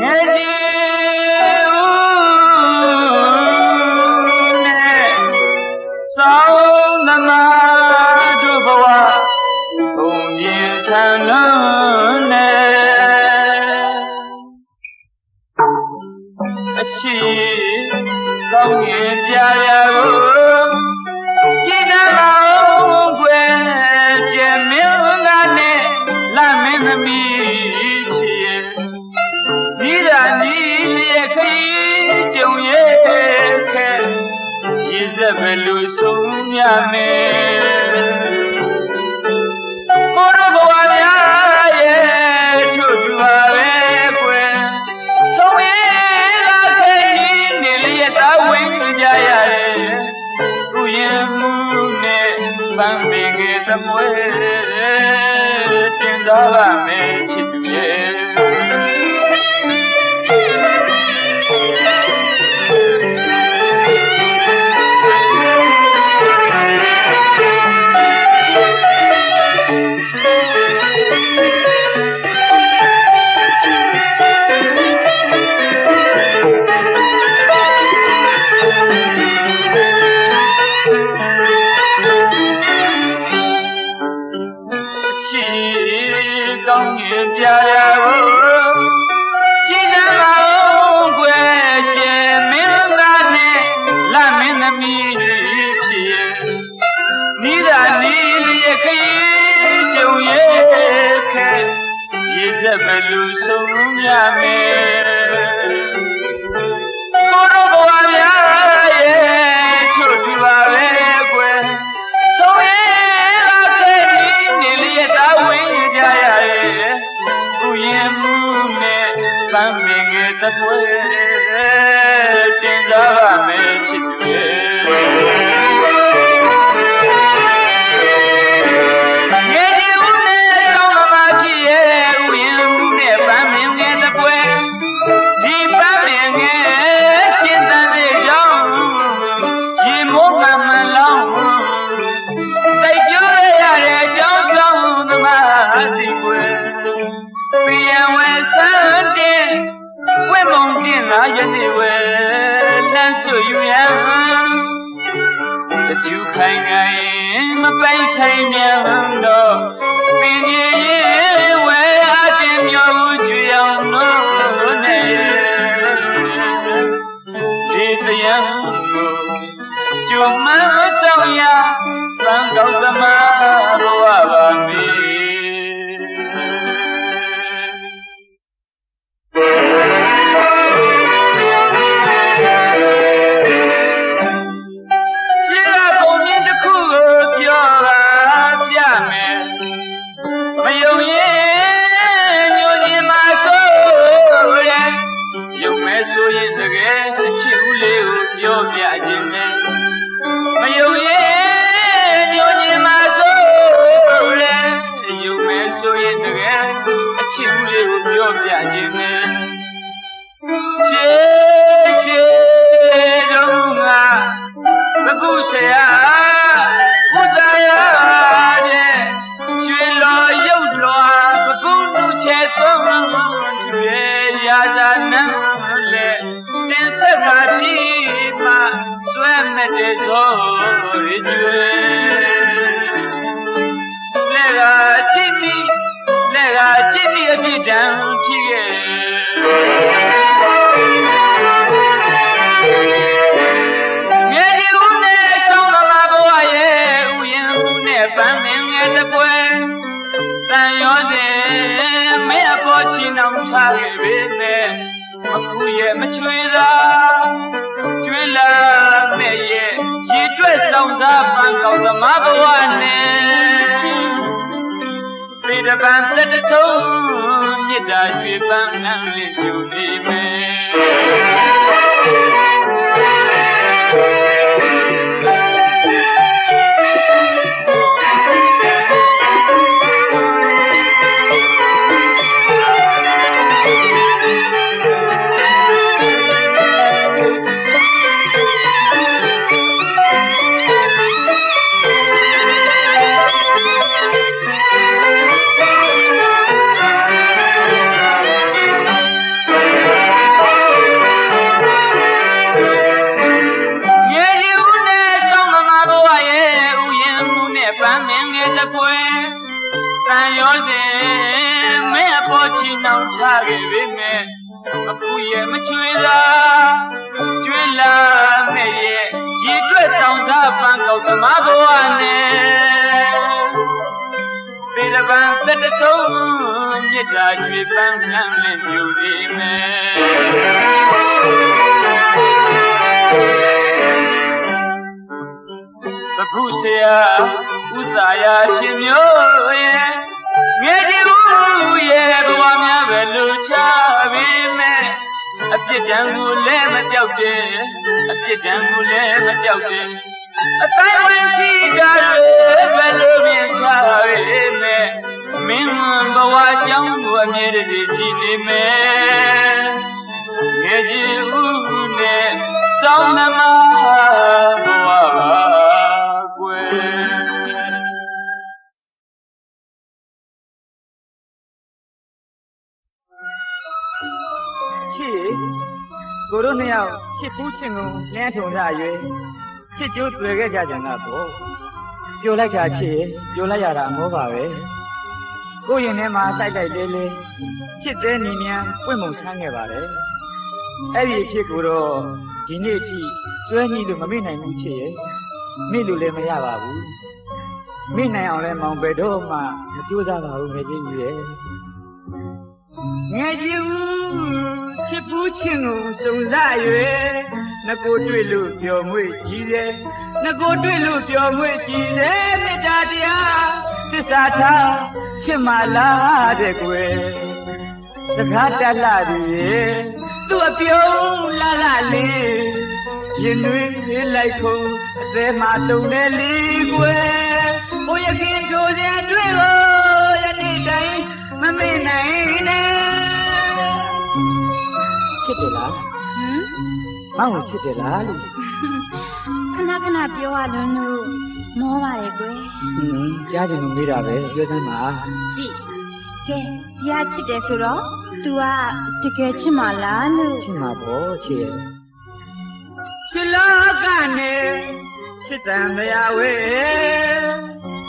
ငယ်ဒီ မွေးတင်သာလာမင်း Mira, ကျူမှန်တော့ရသံတော်သမား ချွေသာကျွေလာမဲ့ရဲ့ရေတွက်ဆောင်စားပန်ကောင်းသမားဘဝနဲ့ပေတပံတတထုံးမြစ်တာရွှေပန်းလမ်းလေးပြုနေမယ် စဉ်မင်းအပေါ်ချီနှောင်ချခဲ့ပေမဲ့အဖူရဲ့မချွေသာကျွေးလာမဲ့ရဲ့ရည်တွက်ဆောင်သားပန်းကောက်သမားဘဝနဲ့ပေတပံသက်တဆုံးမြစ်တာကျွေပန်းနှမ်းနဲ့မြူဒီမဲ့ပဖုဆရာဥသာယာရှင်မျိုးရဲ့ ငယ်ဒီဘူးရဲ့ဘဝများပဲလူချပြီမဲ့အပြစ်ဒဏ်ကိုလည်းမကြောက်တဲ့အပြစ်ဒဏ်ကိုလည်းမကြောက်တဲ့အတိုင်းဝင်စီကြရဲဘယ်လိုမြင်ချရဲမဲ့မင်းဘဝကြောင်းကိုအမြဲတည်းကြည်နေမယ်ငယ်ကြီးဦးနဲ့စောင်းနမဘဝပါ ကိုတို့နှစ်ယောက်ချစ်ဖူးချစ်ငုံလမ်းထုံကြရွေချစ်ကျိုးတွေ့ခဲ့ကြကြတာပေါ့ပြိုလိုက်တာချစ်ရေပြိုလိုက်ရတာအမောပါပဲကိုယ့်ရင်ထဲမှာတိုက်တိုက်လေးလေးချစ်တဲ့နီမြန်းပွင့်မုံဆန်းခဲ့ပါတယ်အဲ့ဒီအဖြစ်ကိုတော့ဒီနေ့အထိစွဲညှိလို့မမေ့နိုင်ဘူးချစ်ရေမေ့လို့လည်းမရပါဘူးမေ့နိုင်အောင်လည်းမောင်ဘယ်တော့မှမကြိုးစားပါဘူးငယ်ချင်းကြီးရဲ့ငယ်ကြီးဦး ချစ်ပူးချင်းကိုစုံစ၍ငကိုတွေ့လို့ပျော်မွေ့ကြည်စေငကိုတွေ့လို့ပျော်မွေ့ကြည်စေမေတ္တာတရားသစ္စာထားချစ်မလားတဲ့ကွယ်စကားတက်လာပြီရေသူ့အပြုံးလာလာလေးရင်တွေးလိုက်ခုံအသေးမှတုံနေလီကွယ်ကိုရခင်ချိုးစရာတွေ့ကိုယနေ့တိုင်းမမေ့နိုင်နဲ့ ချစ်တယ်လားဟမ်မောင်ကိုချစ်တယ်လားလို့ခဏခဏပြောရလွန်းလို့မောပါတယ်ကွယ်ဟင်းကြားချင်လို့မေးတာပဲပြောစမ်းပါကြည့်ကဲဒီကချစ်တယ်ဆိုတော့ तू ကတကယ်ချစ်မလားလို့ချစ်မှာပေါ့ချစ်ရဲ့ချစ်လောကနေချစ်တံမရဝဲ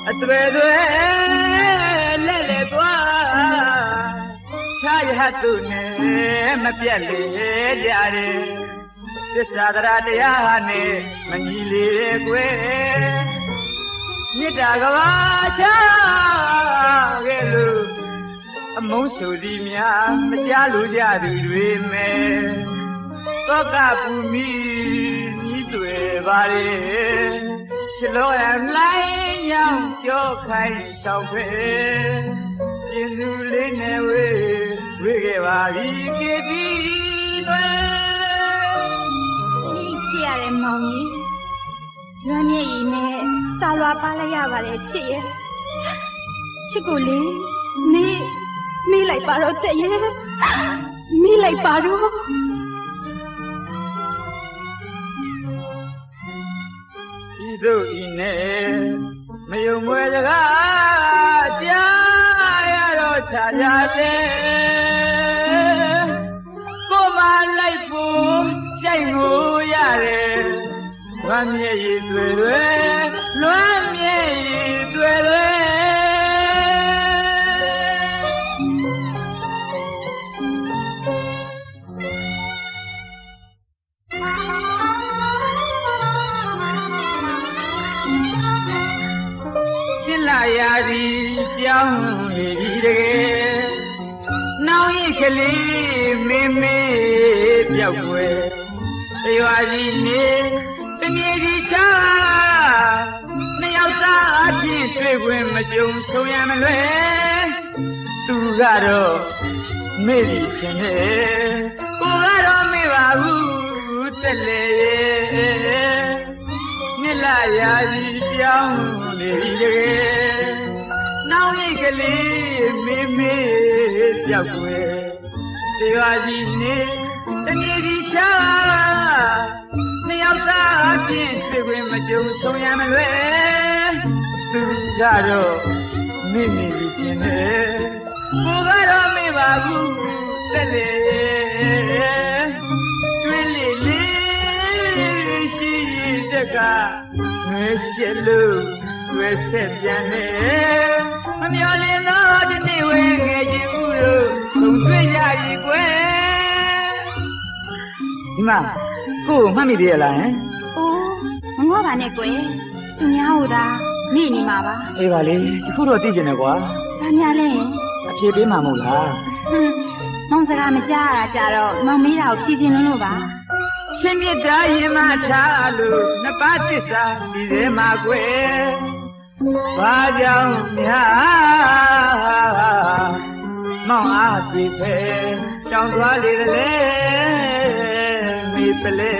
အတွေ့တွေ ချာရဟသူနဲ့မပြတ်လေကြတယ်သစ္စာတရားတရားနဲ့မညီလေကွယ်မေတ္တာကဘာချခဲ့လို့အမုန်းဆိုသည်များမကြားလို့ကြသူတွေမဲ့သောကပူမီဤတွေပါလေချလောရလိုက်ညောင်းကြောခိုင်းဆောင်ဖဲ ကျင်သူလေးနဲ့ဝေးဝေးခဲ့ပါပြီကေတီတွေဒီချစ်ရတဲ့မောင်ကြီးရွမ်းမြေကြီးနဲ့စာလွာပါလိုက်ရပါတယ်ချစ်ရဲ့ချစ်ကိုလေမေးမေးလိုက်ပါတော့တဲ့ရဲ့မေးလိုက်ပါတော့ဤသို့ဤနဲ့မယုံမွဲတကားကြားရတော့ ခြားရတယ်ကိုမလိုက်ဖို့ရှိုက်ကိုရတယ်လွမ်းမြေရည်တွေတွေလွမ်းမြေရည်တွေ ကလေးမင်းမေးပြောက်ွယ်တရွာကြီးနေတမြေကြီးချာနှစ်ယောက်သားအဖြစ်တွေ့ခွင့်မကြုံဆုံးရမလွယ်သူကတော့မေ့ပြီချင်းနဲ့ကိုကတော့မေ့ပါဘူးတက်လေရဲ့မြစ်လာရာကြီးပြောင်းနေပြီတကယ်နောင်ရိတ်ကလေးမေးမေးပြောက်ွယ် ဒီဟာကြီးနေတနည်းဒီချာနှစ်ယောက်သားအပြင်တွေ့ခွင့်မကြုံဆုံးရမလွယ်သူကတော့မိမိကြီးချင်းနဲ့ကိုကတော့မေးပါဘူးတက်လေကျွေးလေလေးရှိတက်ကငယ်ရှစ်လို့မတွေ့ဆက်ပြန်နေ မှာကို့ကိုမှတ်မိသေးရလားဟင်အိုးမငေါ့ပါနဲ့ကွယ်သူများဟိုသာမိနေမှာပါအေးပါလေတခုတော့သိကျင်တယ်ကွာဘာများလဲအဖြေပေးမှာမဟုတ်လားဟွန်းမောင်စကားမကြားရတာကြတော့မောင်မေးတာကိုဖြေချင်လို့လို့ပါရှင်မြတ်တာရင်မထားလို့နှစ်ပါးသစ္စာဒီထဲမှာကွယ်ဘာကြောင့်များမောင်အားတွေ့ဖဲကြောင်သွားလေလေ မိပလဲ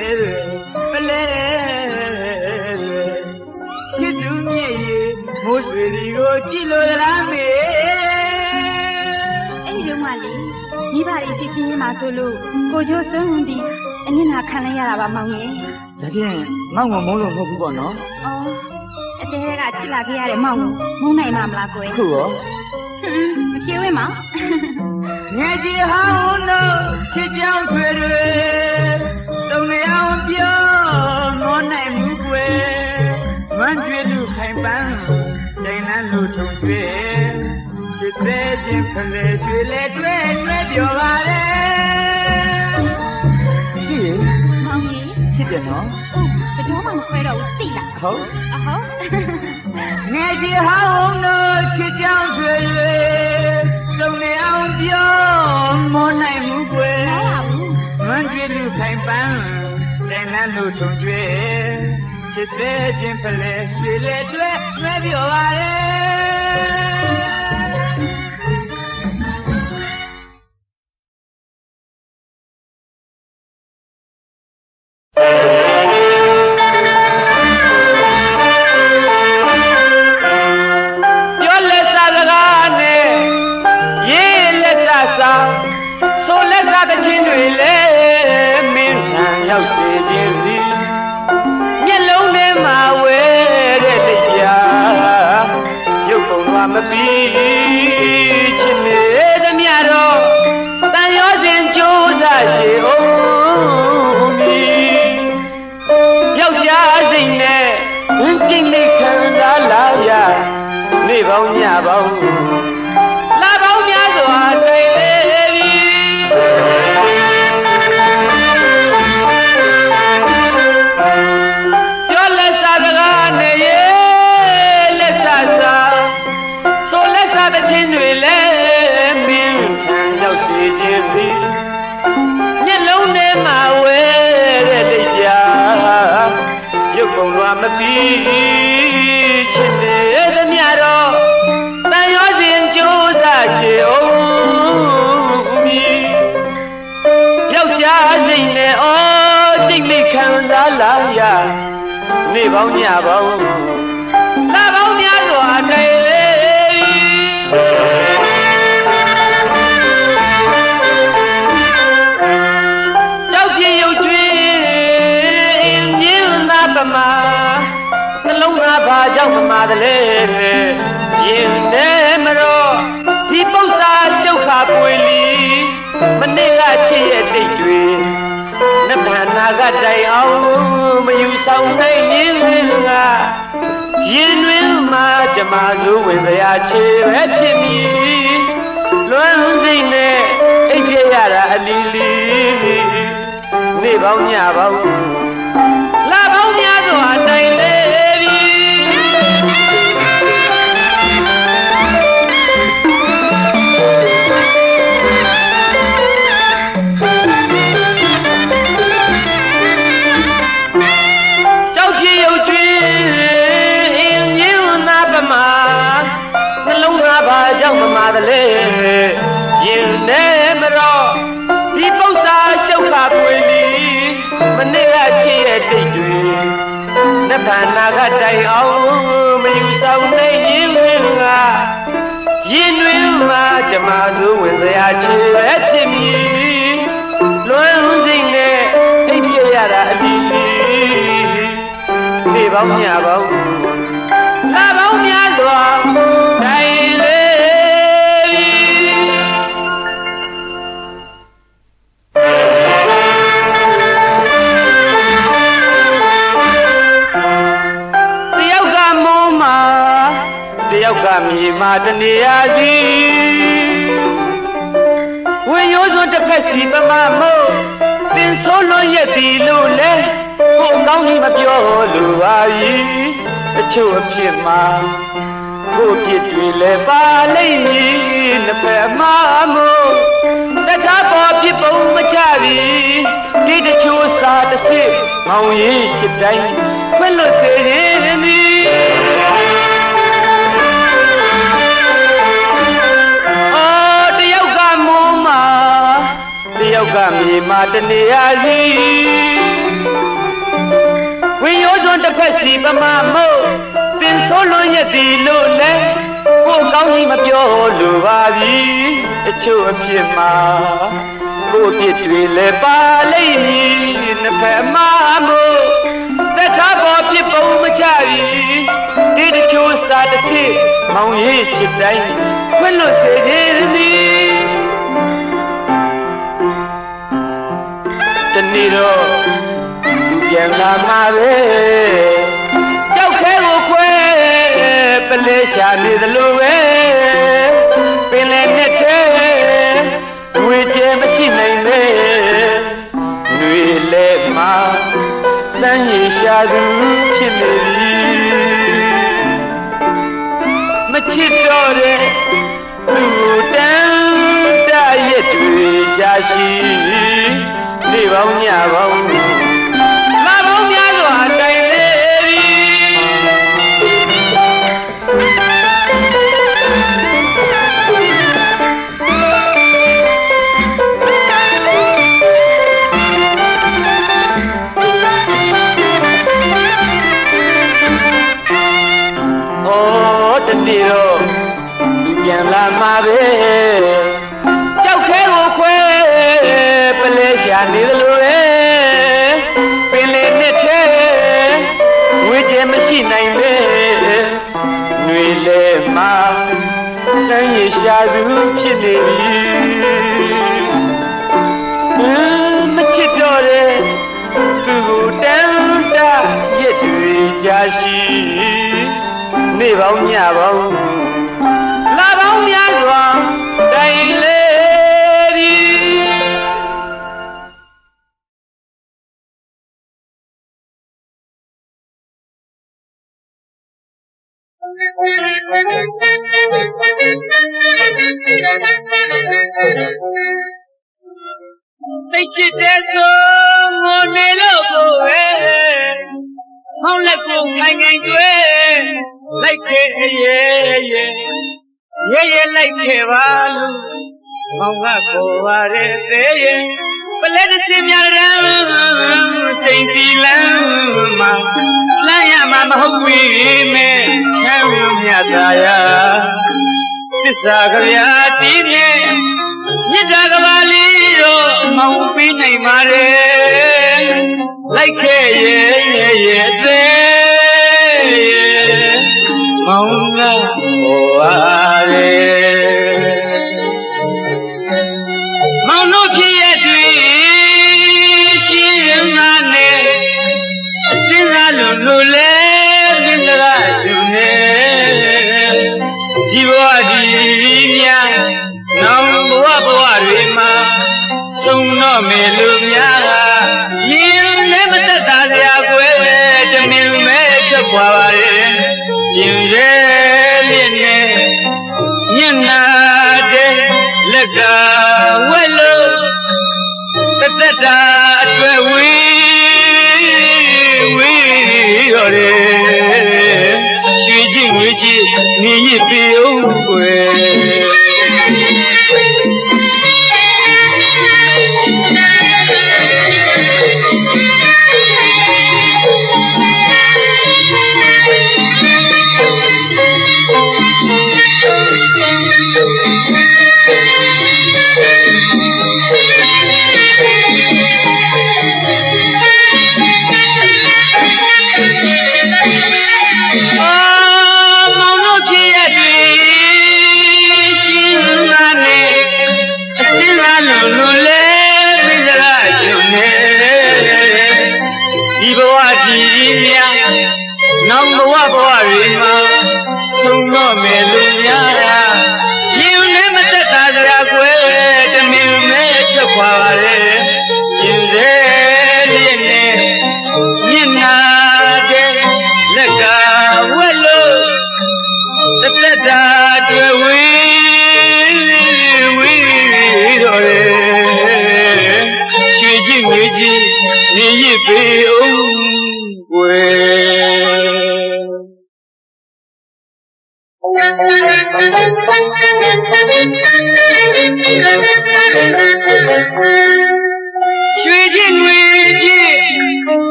ပလဲချစ်သူမြည့်ရီမိုးရွှေဒီကိုကြည့်လို့လားမေအဲ့ဒီတော့မှလေမိဘတွေဖြစ်ချင်းမှာဆိုလို့ကိုချိုးစွန်းသည်အနစ်နာခံလိုက်ရတာပါမောင်ရဲ့ဒါဖြင့်မောင်ကမုန်းလို့မဟုတ်ဘူးပေါ့နော်အော်အသေးကချစ်လာခဲ့ရတဲ့မောင်ကိုမုန်းနိုင်မှာမလားကွယ်ခုရောဟွန်းမဖြေဝဲမောင်ငယ်ကြီးဟောင်းတို့ချစ်ကြောင်ထွေတွေတုံနေ အောင်ပြောမောနိုင်မှုကွယ်မွန်းကျွေလူခိုင်ပန်းဒိန်နန်းလူထုံကျွေချစ်တဲ့ချင်းဖလေရွှေလေတွဲတွဲပြောပါလေချစ်မောင်ကြီးချစ်တယ်နော်အိုးဘယ်တော့မှမခွဲတော့ဘူးသိလားဟုတ်အဟုတ်ငယ်ကြီးဟောင်းတို့ချစ်ကြောင်ထွေတွေတုံနေအောင်ပြောမောနိုင်မှုကွယ်မဟုတ်ပါဘူးမွန်ကြီးလူခိုင်ပန်း တဲ့နန်းလူထုံကျွေချစ်တဲ့ချင်းဖလဲရွှေလေတွဲမဲပြောပါလေ ပ်ပုံလွာမပြီးချစ်တယ်သမျှတော့တန်ရောစဉ်ကြိုးစားရှေအောင်မီယောက်ျားစိတ်နဲ့အော်ကြိတ်လိခံစားလာရနေပေါင်းညပေါင်း သားဘာကြောင့်မမာတလဲရင်ထဲမတော့ဒီပု္ပ္ပာရှုပ်ခါပွေလီမနေ့ကချစ်ရဲ့တိတ်တွေနဗ္ဗနာကတိုင်အောင်မယူဆောင်နိုင်ရင်ကရင်တွင်မှာကြမစိုးဝင်စရာချေပဲဖြစ်မည်လွမ်းစိတ်နဲ့အိပ်ပြရတာအလီလီနေပေါင်းညပေါင်းလာပေါင်း စ်ရဲ့တိတ်တွေနဗ္ဗနာကတိုင်အောင်မယူဆောင်နိုင်ရင်ကရင်တွင်မှာကြမစိုးဝင်စရာချေပဲဖြစ်မည်လွမ်းစိတ်နဲ့အိပ်ပြရတာအလီလီနေပေါင်းညပေါင်းလာပေါင်းများစွာ မြေမှာတနေရာစီဝေရိုးစွန်းတစ်ဖက်စီပမမို့တင်ဆိုးလွန်ရက်ဒီလို့လဲကိုကောင်းကြီးမပြောလိုပါ၏အချို့အဖြစ်မှာကိုပြစ်တွေလဲပါလိမ့်မည်နှစ်ဖက်အမှားမို့တခြားပေါ်ဖြစ်ပုံမချပြီဒီတချို့စာတစ်စစ်မောင်ရေးချစ်တိုင်းခွင့်လွတ်စေခြင်းသည် က်ကမြေမှာတနေရာစီဝင်းရိုးစွန်းတစ်ဖက်စီပမာမို့တင်ဆိုးလွန်ရက်ဒီလို့လဲကိုကောင်းကြီးမပြောလိုပါပြီအချို့အဖြစ်မှာကိုပြစ်တွေလဲပါလိမ့်မည်နှစ်ဖက်မှာမို့သက်သာပေါ်ပြစ်ပုံမချပြီဒီတချို့စာတစ်စစ်မောင်ရေးချစ်တိုင်းခွင့်လွတ်စေခြင်း တနေ့တော့သူပြန်လာမှာပဲကြောက်ခဲကိုခွဲပလဲရှာနေသလိုပဲပင်လည်းနဲ့သေးငွေချေမရှိနိုင်ပဲຫນွေလဲမှာစမ်းရည်ရှာသူဖြစ်နေပြီမချစ်တော့တဲ့သူ့တန်တရက်တွေကြာရှိ နေပေါင်းညပေါင်းလာပေါင်းများစွာတိုင်လေပြီသိချစ်တဲ့ဆိုငိုနေလို့ကိုပဲမောင်းလက်ကိုခိုင်ခိုင်တွေ့ လိုက်ခဲ့ရဲ့ရဲ့ရဲ့ရဲ့လိုက်ခဲ့ပါလို့မောင်ကကိုပါရဲ့သေးရဲ့ပလဲတစ်စင်များရန်စိန်စီလမ်းမှာလမ်းရမှာမဟုတ်ပြီမဲ့ချမ်းမြတ်သာယာသစ္စာကြဗျာတီးမြဲမြစ်တာကဘာလေးတော့မောင်ပေးနိုင်ပါတယ်လိုက်ခဲ့ရဲ့ရဲ့ရဲ့ ဆုံးတော့မယ်လူများ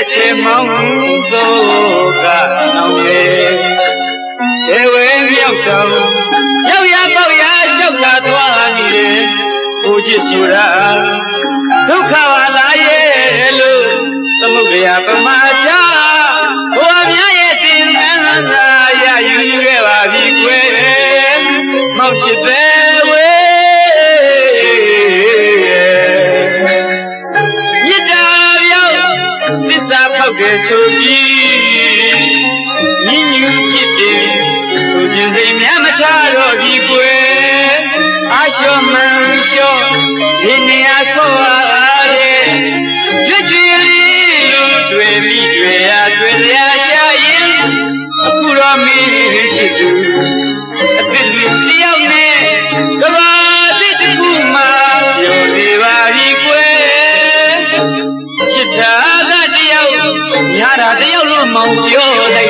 အမဲစေချေမောင်းသောကတော်မေေဝေမြောက်တော်ရောက်ရပေါက်ရလျှောက်တာသွားနေတယ်ကိုချစ်ဆိုတာဒုက္ခပါလားရဲ့လို့သမုဒ္ဒရာပမာချဘုရားများရဲ့တင်နန်းသာရယူခဲ့ပါပြီကွယ်မောက်ချစ်တဲ့ က်တယ်ဆိုပြီးညင်ညူပြစ်တယ်ဆိုခြင်းစိတ်များမထားတော့ဒီကွယ်အာလျှော့မှန်လျှော့ဒီနေရာဆော တ